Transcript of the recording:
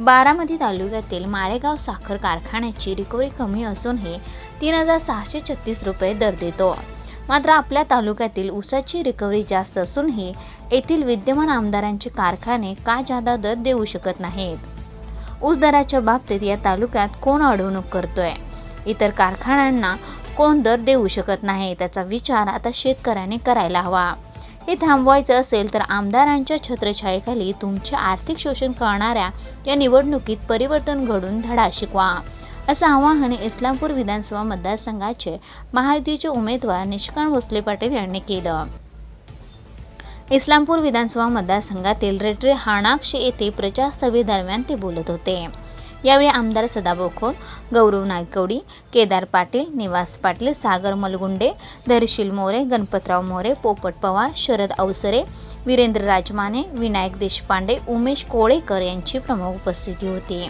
बारामती तालुक्यातील मारेगाव साखर कारखान्याची रिकव्हरी कमी असूनही तीन हजार सहाशे छत्तीस रुपये दर देतो. मात्र आपल्या तालुक्यातील ऊसाची रिकव्हरी जास्त असूनही येथील विद्यमान आमदारांचे कारखाने का जादा दर देऊ शकत नाहीत? ऊस दराच्या बाबतीत या तालुक्यात कोण अडवणूक करतोय? इतर कारखान्यांना कोण दर देऊ शकत नाही? त्याचा विचार आता शेतकऱ्यांनी करायला हवा. हे थांबवायचं असेल तर आमदारांच्या छत्रछायेखाली तुमचे आर्थिक शोषण करणाऱ्या या निवडणुकीत परिवर्तन घडून धडा शिकवा. असं आवाहन इस्लामपूर विधानसभा मतदारसंघाचे महायुतीचे उमेदवार निष्कांत भोसले पाटील यांनी केलं. इस्लामपूर विधानसभा मतदारसंघातील रेटरे हाणाक्षी येथे प्रचारसभेदरम्यान ते बोलत होते. यावेळी आमदार सदाभाऊ खोत गौरव नायकवडी केदार पाटील निवास पाटील सागर मलगुंडे धरशील मोरे गणपतराव मोरे पोपट पवार शरद अवसरे वीरेंद्र राजमाने विनायक देशपांडे उमेश कोळेकर यांची प्रमुख उपस्थिती होती.